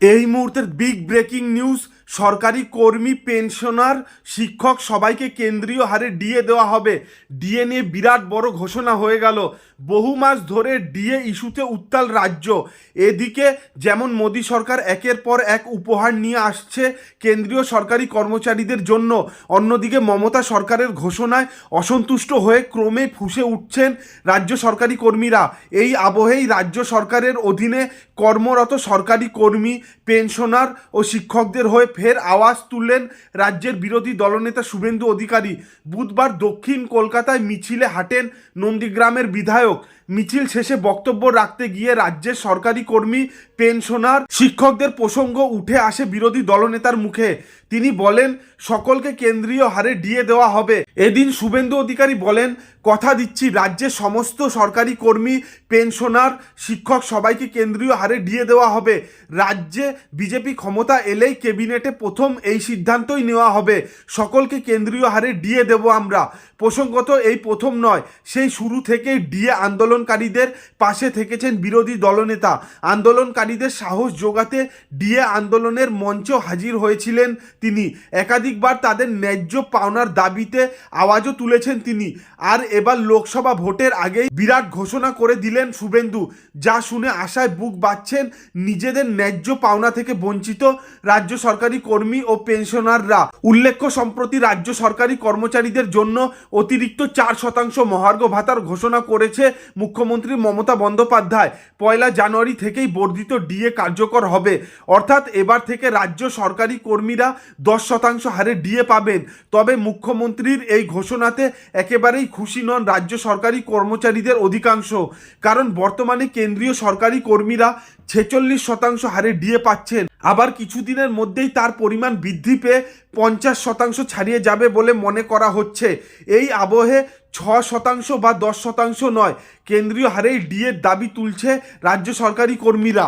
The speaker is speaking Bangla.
এই মুহূর্তের বিগ ব্রেকিং নিউজ সরকারি কর্মী, পেনশনার, শিক্ষক সবাইকে কেন্দ্রীয় হারে ডিএ দেওয়া হবে। ডিএ নিয়ে বিরাট বড় ঘোষণা হয়ে গেল। বহু মাস ধরে ডিএ ইস্যুতে উত্তাল রাজ্য। এদিকে যেমন মোদী সরকার একের পর এক উপহার নিয়ে আসছে কেন্দ্রীয় সরকারি কর্মচারীদের জন্য, অন্যদিকে মমতা সরকারের ঘোষণায় অসন্তুষ্ট হয়ে ক্রমে ফুসে উঠছেন রাজ্য সরকারি কর্মীরা। এই আবহেই রাজ্য সরকারের অধীনে কর্মরত সরকারি কর্মী, পেনশনার ও শিক্ষকদের হয়ে ফের আওয়াজ তুললেন রাজ্যের বিরোধী দলনেতা শুভেন্দু অধিকারী। বুধবার দক্ষিণ কলকাতায় মিছিলে হাঁটেন নন্দীগ্রামের বিধায়ক। মিছিল শেষে বক্তব্য রাখতে গিয়ে রাজ্যের সরকারি কর্মী, পেনশনার, শিক্ষকদের প্রসঙ্গ উঠে আসে বিরোধী দলনেতার মুখে। তিনি বলেন, সকলকে কেন্দ্রীয় হারে ডিএ দেওয়া হবে। এদিন শুভেন্দু অধিকারী বলেন, কথা দিচ্ছি, রাজ্যের সমস্ত সরকারি কর্মী, পেনশনার, শিক্ষক সবাইকে কেন্দ্রীয় হারে ডিএ দেওয়া হবে। রাজ্যে বিজেপি ক্ষমতা এলেই ক্যাবিনেটে প্রথম এই সিদ্ধান্তই নেওয়া হবে। সকলকে কেন্দ্রীয় হারে ডিএ দেব আমরা। প্রসঙ্গত এই প্রথম নয়, সেই শুরু থেকেই ডিএ আন্দোলনকারীদের পাশে থেকেছেন বিরোধী দলনেতা। আন্দোলনকারীদের সাহস যোগাতে ডিএ আন্দোলনের মঞ্চ হাজির হয়েছিলেন তিনি। একাধিকবার তাদের ন্যায্য পাওনার দাবিতে আওয়াজও তুলেছেন তিনি। আর এবার লোকসভা ভোটের আগেই বিরাট ঘোষণা করে দিলেন শুভেন্দু, যা শুনে আশায় বুক বাঁচছেন নিজেদের ন্যায্য পাওনা থেকে বঞ্চিত রাজ্য সরকারি কর্মী ও পেনশনাররা। উল্লেখ্য, সম্প্রতি রাজ্য সরকারি কর্মচারীদের জন্য অতিরিক্ত চার শতাংশ মহার্ঘ ভাতার ঘোষণা করেছে মুখ্যমন্ত্রী মমতা বন্দ্যোপাধ্যায় পয়লা জানুয়ারি থেকেই বর্ধিত ডিএ কার্যকর হবে। অর্থাৎ এবার থেকে রাজ্য সরকারি কর্মীরা দশ শতাংশ হারে ডিএ পাবেন। তবে মুখ্যমন্ত্রীর এই ঘোষণাতে একেবারেই খুশি নন রাজ্য সরকারি কর্মচারীদের অধিকাংশ। কারণ বর্তমানে কেন্দ্রীয় সরকারি কর্মীরা ছেচল্লিশ শতাংশ হারে ডিএ পাচ্ছেন। আবার কিছুদিনের মধ্যেই তার পরিমাণ বৃদ্ধি পেয়ে পঞ্চাশ শতাংশ ছাড়িয়ে যাবে বলে মনে করা হচ্ছে। এই আবহে ছ শতাংশ বা দশ শতাংশ নয়, কেন্দ্রীয় হারেই ডিএর দাবি তুলছে রাজ্য সরকারি কর্মীরা।